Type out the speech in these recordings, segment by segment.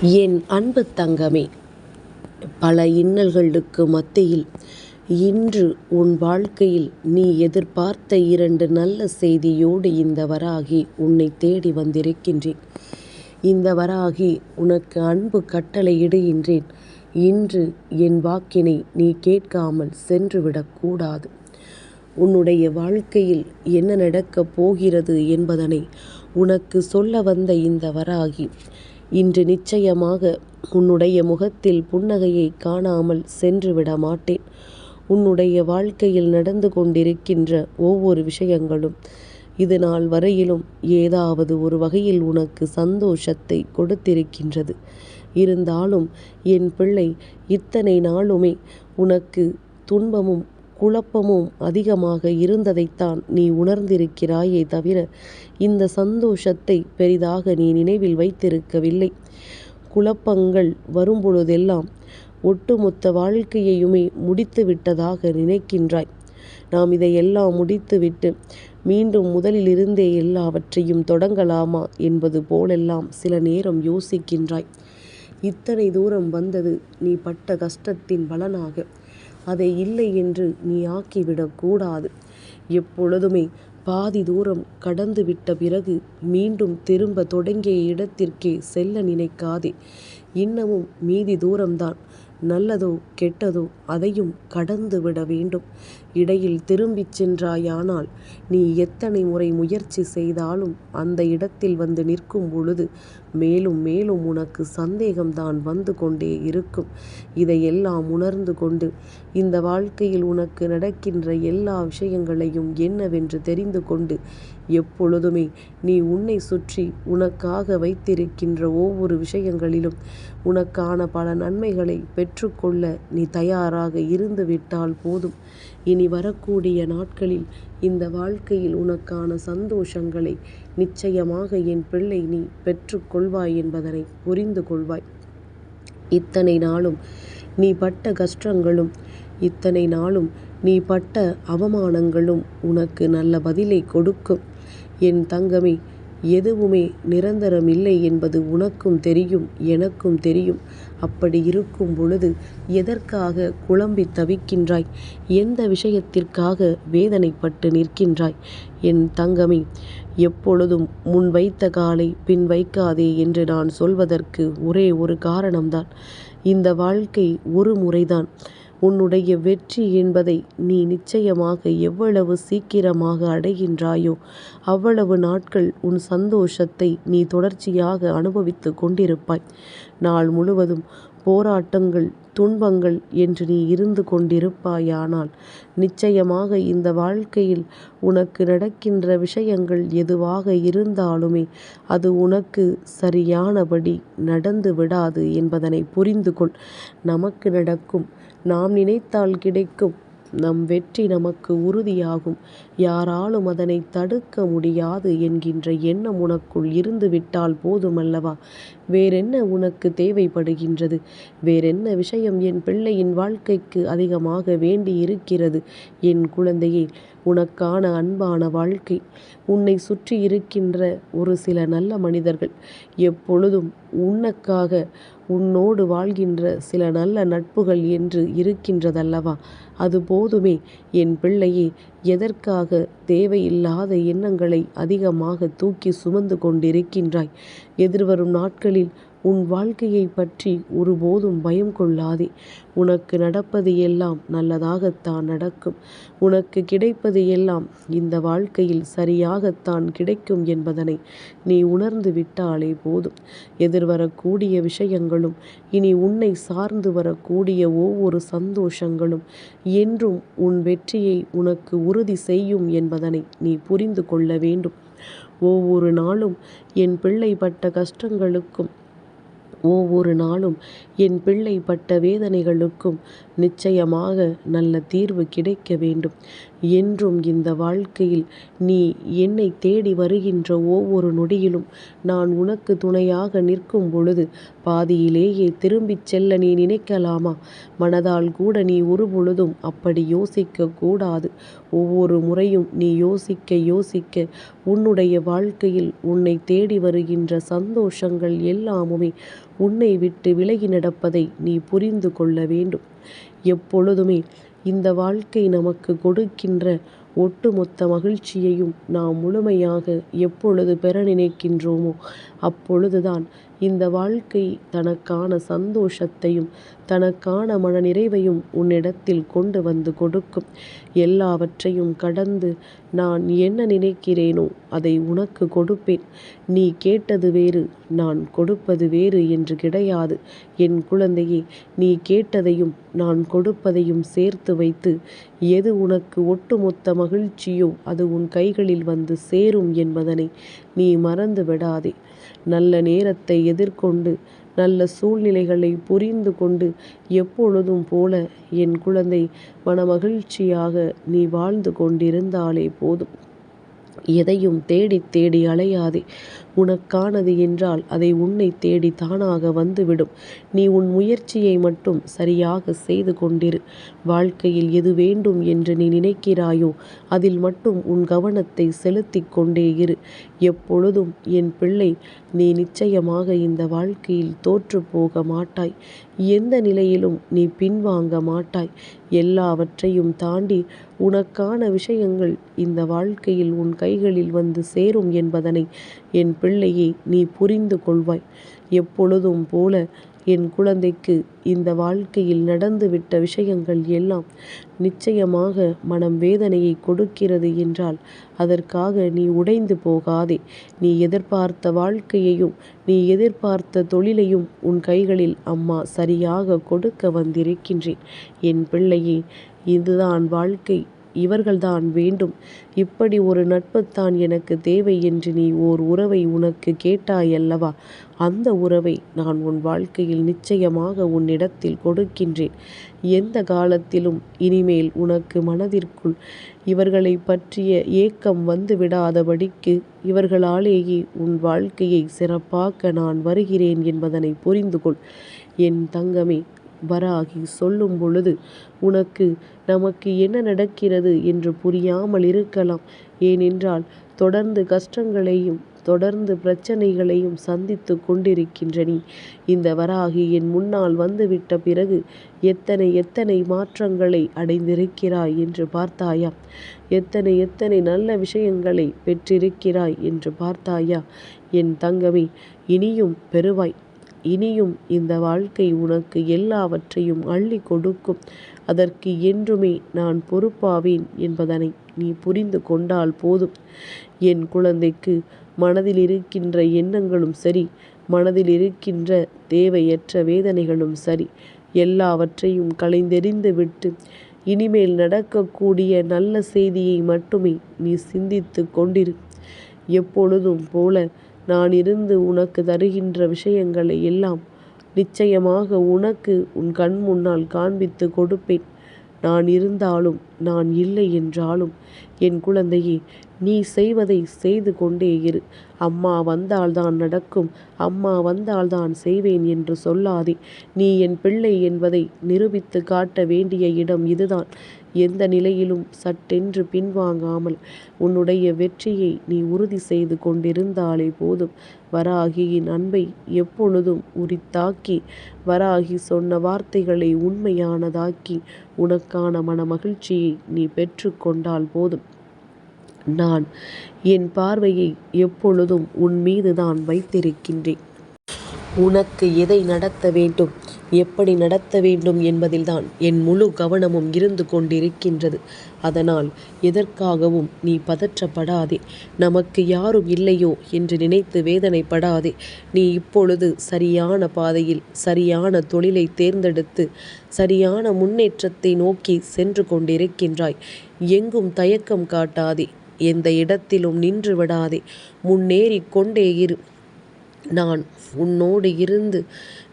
என் அன்பு தங்கமே பல இன்னல்களுக்கு மத்தியில் இன்று உன் வாழ்க்கையில் நீ எதிர்பார்த்த இரண்டு நல்ல செய்தியோடு இந்த வராகி உன்னை தேடி வந்திருக்கின்றேன். இந்த வராகி உனக்கு அன்பு கட்டளையிடுகின்றேன். இன்று என் வாக்கினை நீ கேட்காமல் சென்றுவிடக்கூடாது உன்னுடைய வாழ்க்கையில் என்ன நடக்கப் போகிறது என்பதனை உனக்கு சொல்ல வந்த இந்த வராகி இன்று நிச்சயமாக உன்னுடைய முகத்தில் புன்னகையை காணாமல் சென்று விட மாட்டேன். உன்னுடைய வாழ்க்கையில் நடந்து கொண்டிருக்கின்ற ஒவ்வொரு விஷயங்களும் இது நாள் வரையிலும் ஏதாவது ஒரு வகையில் உனக்கு சந்தோஷத்தை கொடுத்திருக்கின்றது. இருந்தாலும் என் பிள்ளை இத்தனை நாளுமே உனக்கு துன்பமும் குழப்பமும் அதிகமாக இருந்ததைத்தான் நீ உணர்ந்திருக்கிறாயே தவிர இந்த சந்தோஷத்தை பெரிதாக நீ நினைவில் வைத்திருக்கவில்லை. குழப்பங்கள் வரும்பொழுதெல்லாம் ஒட்டுமொத்த வாழ்க்கையையுமே முடித்து விட்டதாக நினைக்கின்றாய். நாம் இதையெல்லாம் முடித்துவிட்டு மீண்டும் முதலிலிருந்தே எல்லாவற்றையும் தொடங்கலாமா என்பது போலெல்லாம் சில நேரம் யோசிக்கின்றாய். இத்தனை தூரம் வந்தது நீ பட்ட கஷ்டத்தின் பலனாக. அதை இல்லை என்று நீ ஆக்கிவிடக்கூடாது எப்பொழுதுமே பாதி தூரம் கடந்து விட்ட பிறகு மீண்டும் திரும்ப தொடங்கிய இடத்திற்கே செல்ல நினைக்காதே. இன்னமும் மீதி தூரம்தான் நல்லதோ கெட்டதோ அதையும் கடந்து விட வேண்டும். இடையில் திரும்பிச் சென்றாயானால் நீ எத்தனை முறை முயற்சி செய்தாலும் அந்த இடத்தில் வந்து நிற்கும் பொழுது மேலும் மேலும் உனக்கு சந்தேகம்தான் வந்து கொண்டே இருக்கும். இதையெல்லாம் உணர்ந்து கொண்டு இந்த வாழ்க்கையில் உனக்கு நடக்கின்ற எல்லா விஷயங்களையும் என்னவென்று தெரிந்து கொண்டு எப்பொழுதுமே நீ உன்னை சுற்றி உனக்காக வைத்திருக்கின்ற ஒவ்வொரு விஷயங்களிலும் உனக்கான பல நன்மைகளை பெற்றுக்கொள்ள நீ தயாராக இருந்து விட்டால் போதும். இனி வரக்கூடிய நாட்களில் இந்த வாழ்க்கையில் உனக்கான சந்தோஷங்களை நிச்சயமாக என் பிள்ளை நீ பெற்றுக்கொள்வாய் என்பதனை புரிந்து கொள்வாய். இத்தனை நாளும் நீ பட்ட கஷ்டங்களும் இத்தனை நாளும் நீ பட்ட அவமானங்களும் உனக்கு நல்ல பதிலை கொடுக்கும். என் தங்கமே எதுவுமே நிரந்தரம் இல்லை என்பது உனக்கும் தெரியும் எனக்கும் தெரியும். அப்படி இருக்கும் பொழுது எதற்காக குழம்பி தவிக்கின்றாய்? எந்த விஷயத்திற்காக வேதனைப்பட்டு நிற்கின்றாய்? என் தங்கமே எப்பொழுதும் முன் வைத்த காலை பின் வைக்காதே என்று நான் சொல்வதற்கு ஒரே ஒரு காரணம்தான். இந்த வாழ்க்கை ஒரு முறைதான். உன்னுடைய வெற்றி என்பதை நீ நிச்சயமாக எவ்வளவு சீக்கிரமாக அடைகின்றாயோ அவ்வளவு நாட்கள் உன் சந்தோஷத்தை நீ தொடர்ச்சியாக அனுபவித்து கொண்டிருப்பாய். நாள் முழுவதும் போராட்டங்கள் துன்பங்கள் என்று நீ இருந்து கொண்டிருப்பாயானால் நிச்சயமாக இந்த வாழ்க்கையில் உனக்கு நடக்கின்ற விஷயங்கள் எதுவாக இருந்தாலுமே அது உனக்கு சரியானபடி நடந்து விடாது என்பதனை புரிந்து கொள் நமக்கு நடக்கும் நாம் நினைத்தால் கிடைக்கும். நம் வெற்றி நமக்கு உறுதியாகும். யாராலும் அதனை தடுக்க முடியாது என்கின்ற எண்ணம் உனக்குள் இருந்துவிட்டால் போதுமல்லவா? வேறென்ன உனக்கு தேவைப்படுகின்றது? வேறென்ன விஷயம் என் பிள்ளையின் வாழ்க்கைக்கு அதிகமாக வேண்டி இருக்கிறது என் குழந்தையே உனக்கான அன்பான வாழ்க்கை. உன்னை சுற்றி இருக்கின்ற ஒரு சில நல்ல மனிதர்கள். எப்பொழுதும் உனக்காக உன்னோடு வாழ்கின்ற சில நல்ல நட்புகள் என்று இருக்கின்றதல்லவா? அது போதுமே. என் பிள்ளையே எதற்காக தேவையில்லாத எண்ணங்களை அதிகமாக தூக்கி சுமந்து கொண்டிருக்கின்றாய்? எதிர்வரும் நாட்களில் உன் வாழ்க்கையை பற்றி ஒருபோதும் பயம் கொள்ளாதே. உனக்கு நடப்பது எல்லாம் நல்லதாகத்தான் நடக்கும். உனக்கு கிடைப்பது எல்லாம் இந்த வாழ்க்கையில் சரியாகத்தான் கிடைக்கும் என்பதனை நீ உணர்ந்து விட்டாலே போதும். எதிர்வரக்கூடிய விஷயங்களும் இனி உன்னை சார்ந்து வரக்கூடிய ஒவ்வொரு சந்தோஷங்களும் என்றும் உன் வெற்றியை உனக்கு உறுதி செய்யும் என்பதனை நீ புரிந்து கொள்ள வேண்டும். ஒவ்வொரு நாளும் என் பிள்ளை பட்ட கஷ்டங்களுக்கும் ஒவ்வொரு நாளும் என் பிள்ளை பட்ட வேதனைகளுக்கும் நிச்சயமாக நல்ல தீர்வு கிடைக்க வேண்டும். என்றும் இந்த வாழ்க்கையில் நீ என்னை தேடி வருகின்ற ஒவ்வொரு நொடியிலும் நான் உனக்கு துணையாக நிற்கும் பொழுது பாதியிலேயே திரும்பிச் செல்ல நீ நினைக்கலாமா? மனதால் கூட நீ ஒரு பொழுதும் அப்படி யோசிக்க கூடாது. ஒவ்வொரு முறையும் நீ யோசிக்க யோசிக்க உன்னுடைய வாழ்க்கையில் உன்னை தேடி வருகின்ற சந்தோஷங்கள் எல்லாமுமே உன்னை விட்டு விலகி நடப்பதை நீ புரிந்து கொள்ள வேண்டும். எப்பொழுதுமே இந்த வாழ்க்கை நமக்கு கொடுக்கின்ற ஒட்டுமொத்த மகிழ்ச்சியையும் நாம் முழுமையாக எப்பொழுது பெற நினைக்கின்றோமோ அப்பொழுதுதான் இந்த வாழ்க்கை தனக்கான சந்தோஷத்தையும் தனக்கான மனநிறைவையும் உன்னிடத்தில் கொண்டு வந்து கொடுக்கும். எல்லாவற்றையும் கடந்து நான் என்ன நினைக்கிறேனோ அதை உனக்கு கொடுப்பேன். நீ கேட்டது வேறு நான் கொடுப்பது வேறு என்று கிடையாது. என் குழந்தையே நீ கேட்டதையும் நான் கொடுப்பதையும் சேர்த்து வைத்து எது உனக்கு ஒட்டுமொத்த மகிழ்ச்சியோ அது உன் கைகளில் வந்து சேரும் என்பதனை நீ மறந்து விடாதே நல்ல நேரத்தை எதிர்கொண்டு நல்ல சூழ்நிலைகளை புரிந்து கொண்டு எப்பொழுதும் போல என் குழந்தை மனமகிழ்ச்சியாக நீ வாழ்ந்து கொண்டிருந்தாலே போதும். எதையும் தேடித் தேடி அலையாதே. உனக்கானது என்றால் அதை உன்னை தேடி தானாக வந்துவிடும். நீ உன் முயற்சியை மட்டும் சரியாக செய்து கொண்டிரு. வாழ்க்கையில் எது வேண்டும் என்று நீ நினைக்கிறாயோ அதில் மட்டும் உன் கவனத்தை செலுத்தி கொண்டே இரு. எப்பொழுதும் என் பிள்ளை நீ நிச்சயமாக இந்த வாழ்க்கையில் தோற்று போக மாட்டாய். எந்த நிலையிலும் நீ பின்வாங்க மாட்டாய். எல்லாவற்றையும் தாண்டி உனக்கான விஷயங்கள் இந்த வாழ்க்கையில் உன் கைகளில் வந்து சேரும் என்பதனை என் பிள்ளையை நீ புரிந்து கொள்வாய். எப்பொழுதும் போல என் குழந்தைக்கு இந்த வாழ்க்கையில் நடந்துவிட்ட விஷயங்கள் எல்லாம் நிச்சயமாக மனம் வேதனையை கொடுக்கிறது என்றால் அதற்காக நீ உடைந்து போகாதே. நீ எதிர்பார்த்த வாழ்க்கையையும் நீ எதிர்பார்த்த தொழிலையும் உன் கைகளில் அம்மா சரியாக கொடுக்க வந்திருக்கின்றேன். என் பிள்ளையே இதுதான் வாழ்க்கை. இவர்கள்தான் வேண்டும். இப்படி ஒரு நட்புத்தான் எனக்கு தேவை என்று நீ ஓர் உறவை உனக்கு கேட்டாயல்லவா அந்த உறவை நான் உன் வாழ்க்கையில் நிச்சயமாக உன்னிடத்தில் கொடுக்கின்றேன். எந்த காலத்திலும் இனிமேல் உனக்கு மனதிற்குள் இவர்களை பற்றிய ஏக்கம் வந்து விடாதபடிக்கு இவர்களாலேயே உன் வாழ்க்கையை சிறப்பாக்க நான் வருகிறேன் என்பதனை புரிந்து கொள் என் தங்கமே வராகி சொல்லும் பொழுது உனக்கு நமக்கு என்ன நடக்கிறது என்று புரியாமல் இருக்கலாம். ஏனென்றால் தொடர்ந்து கஷ்டங்களையும் தொடர்ந்து பிரச்சனைகளையும் சந்தித்து கொண்டிருக்கின்ற நீ இந்த வராகி என் முன்னால் வந்துவிட்ட பிறகு எத்தனை எத்தனை மாற்றங்களை அடைந்திருக்கிறாய் என்று பார்த்தாயா? எத்தனை எத்தனை நல்ல விஷயங்களை பெற்றிருக்கிறாய் என்று பார்த்தாயா? என் தங்கமே இனியும் பெறுவாய். இனியும் இந்த வாழ்க்கை உனக்கு எல்லாவற்றையும் அள்ளி கொடுக்கும். அதற்கு என்றுமே நான் பொறுப்பாவேன் என்பதனை நீ புரிந்து கொண்டால் போதும். என் குழந்தைக்கு மனதில் இருக்கின்ற எண்ணங்களும் சரி மனதில் இருக்கின்ற தேவையற்ற வேதனைகளும் சரி எல்லாவற்றையும் களைந்தெறிந்து விட்டு இனிமேல் நடக்கக்கூடிய நல்ல செய்தியை மட்டுமே நீ சிந்தித்து கொண்டிரு. எப்பொழுதும் போல நான் இருந்து உனக்கு தருகின்ற விஷயங்களை எல்லாம் நிச்சயமாக உனக்கு உன் கண் முன்னால் காண்பித்து கொடுப்பேன். நான் இருந்தாலும் நான் இல்லை என்றாலும் என் குழந்தையே நீ செய்வதை செய்து கொண்டே இரு. அம்மா வந்தால்தான் நடக்கும். அம்மா வந்தால்தான் செய்வேன் என்று சொல்லாதே. நீ என் பிள்ளை என்பதை நிரூபித்து காட்ட வேண்டிய இடம் இதுதான். எந்த நிலையிலும் சட்டென்று பின்வாங்காமல் உன்னுடைய வெற்றியை நீ உறுதி செய்து கொண்டிருந்தாலே போதும். வராகியின் அன்பை எப்பொழுதும் உரித்தாக்கி வராகி சொன்ன வார்த்தைகளை உண்மையானதாக்கி உனக்கான மன மகிழ்ச்சியை நீ பெற்றுக்கொண்டால் போதும். நான் என் பார்வையை எப்பொழுதும் உன் மீது தான் வைத்திருக்கின்றேன். உனக்கு எதை நடத்த வேண்டும்? எப்படி நடத்த வேண்டும் என்பதில்தான் என் முழு கவனமும் இருந்து கொண்டிருக்கின்றது. அதனால் எதற்காகவும் நீ பதற்றப்படாதே. நமக்கு யாரும் இல்லையோ என்று நினைத்து வேதனைப்படாதே. நீ இப்பொழுது சரியான பாதையில் சரியான தொழிலை தேர்ந்தெடுத்து சரியான முன்னேற்றத்தை நோக்கி சென்று கொண்டிருக்கின்றாய். எங்கும் தயக்கம் காட்டாதே. எந்த இடத்திலும் நின்று விடாதே. முன்னேறிக் கொண்டே இரு. நான் உன்னோடு இருந்து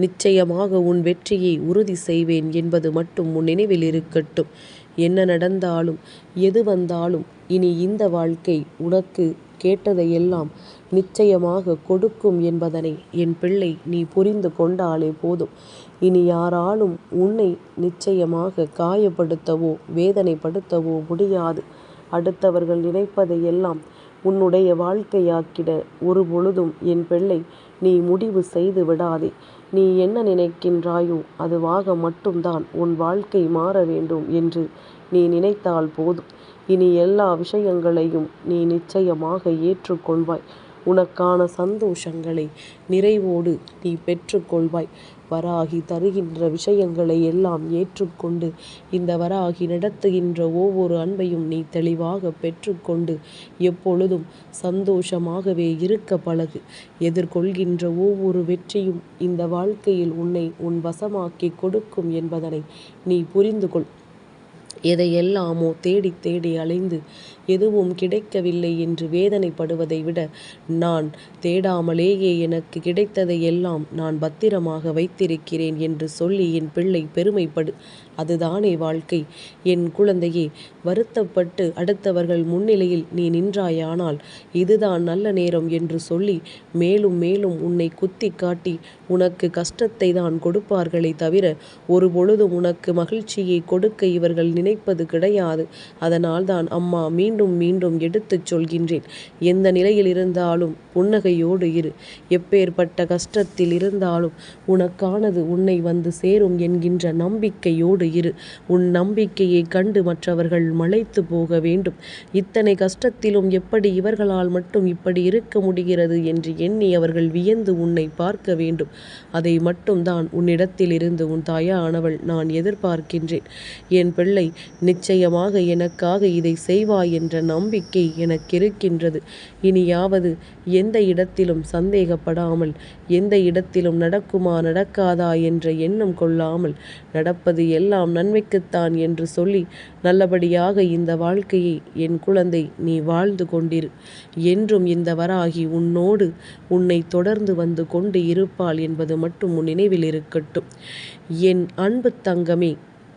நிச்சயமாக உன் வெற்றியை உறுதி செய்வேன் என்பது மட்டும் உன் நினைவில் இருக்கட்டும் என்ன நடந்தாலும் எது வந்தாலும் இனி இந்த வாழ்க்கை உனக்கு கேட்டதையெல்லாம் நிச்சயமாக கொடுக்கும் என்பதனை என் பிள்ளை நீ புரிந்து கொண்டாலே போதும். இனி யாராலும் உன்னை நிச்சயமாக காயப்படுத்தவோ வேதனைப்படுத்தவோ முடியாது. அடுத்தவர்கள் நினைப்பதையெல்லாம் உன்னுடைய வாழ்க்கையாக்கிட ஒரு பொழுதும் என் பிள்ளை நீ முடிவு செய்து விடாதே. நீ என்ன நினைக்கின்றாயோ அதுவாக மட்டும்தான் உன் வாழ்க்கை மாற வேண்டும் என்று நீ நினைத்தால் போதும். இனி எல்லா விஷயங்களையும் நீ நிச்சயமாக ஏற்றுக்கொள்வாய் உனக்கான சந்தோஷங்களை நிறைவோடு நீ பெற்றுக்கொள்வாய் வராகி தருகின்ற விஷயங்களை எல்லாம் ஏற்றுக்கொண்டு இந்த வராகி நடத்துகின்ற ஒவ்வொரு அன்பையும் நீ தெளிவாக பெற்றுக்கொண்டு எப்பொழுதும் சந்தோஷமாகவே இருக்க பழகு. எதிர்கொள்கின்ற ஒவ்வொரு வெற்றியும் இந்த வாழ்க்கையில் உன்னை உன் வசமாக்கிக் கொடுக்கும் என்பதனை நீ புரிந்து கொள். எதையெல்லாமோ தேடித் தேடி அலைந்து எதுவும் கிடைக்கவில்லை என்று வேதனைப்படுவதை விட நான் தேடாமலேயே எனக்கு கிடைத்ததையெல்லாம் நான் பத்திரமாக வைத்திருக்கிறேன் என்று சொல்லி என் பிள்ளை பெருமைப்படு. அதுதானே வாழ்க்கை. என் குழந்தையே வருத்தப்பட்டு அடுத்தவர்கள் முன்னிலையில் நீ நின்றாயானால் இதுதான் நல்ல நேரம் என்று சொல்லி மேலும் மேலும் உன்னை குத்தி காட்டி உனக்கு கஷ்டத்தை தான் கொடுப்பார்களே தவிர ஒரு பொழுதும் உனக்கு மகிழ்ச்சியை கொடுக்க இவர்கள் நினைப்பது கிடையாது. அதனால்தான் அம்மா மீண்டும் மீண்டும் எடுத்துச் சொல்கின்றேன். எந்த நிலையில் இருந்தாலும் புன்னகையோடு இரு. எப்பேற்பட்ட கஷ்டத்தில் இருந்தாலும் உனக்கானது உன்னை வந்து சேரும் என்கின்ற நம்பிக்கையோடு இரு. உன் நம்பிக்கையை கண்டு மற்றவர்கள் மலைத்து போக வேண்டும். இத்தனை கஷ்டத்திலும் எப்படி இவர்களால் மட்டும் இப்படி இருக்க முடிகிறது என்று எண்ணி அவர்கள் வியந்து உன்னை பார்க்க வேண்டும். அதை மட்டும்தான் உன்னிடத்தில் இருந்து உன் தாயானவள் நான் எதிர்பார்க்கின்றேன். என் பிள்ளை நிச்சயமாக எனக்காக இதை செய்வாய் என்ற நம்பிக்கை எனக்கிருக்கின்றது. இனியாவது எந்த இடத்திலும் சந்தேகப்படாமல் எந்த இடத்திலும் நடக்குமா நடக்காதா என்ற எண்ணம் கொள்ளாமல் நடப்பது எல்லாம் நன்மைக்குத்தான் என்று சொல்லி நல்லபடியாக இந்த வாழ்க்கையை என் குழந்தை நீ வாழ்ந்து கொண்டிரு. என்றும் இந்த வராகி உன்னோடு உன்னை தொடர்ந்து வந்து கொண்டு இருப்பாள் என்பது மட்டும் உன் நினைவில் இருக்கட்டும். என் அன்பு தங்கமே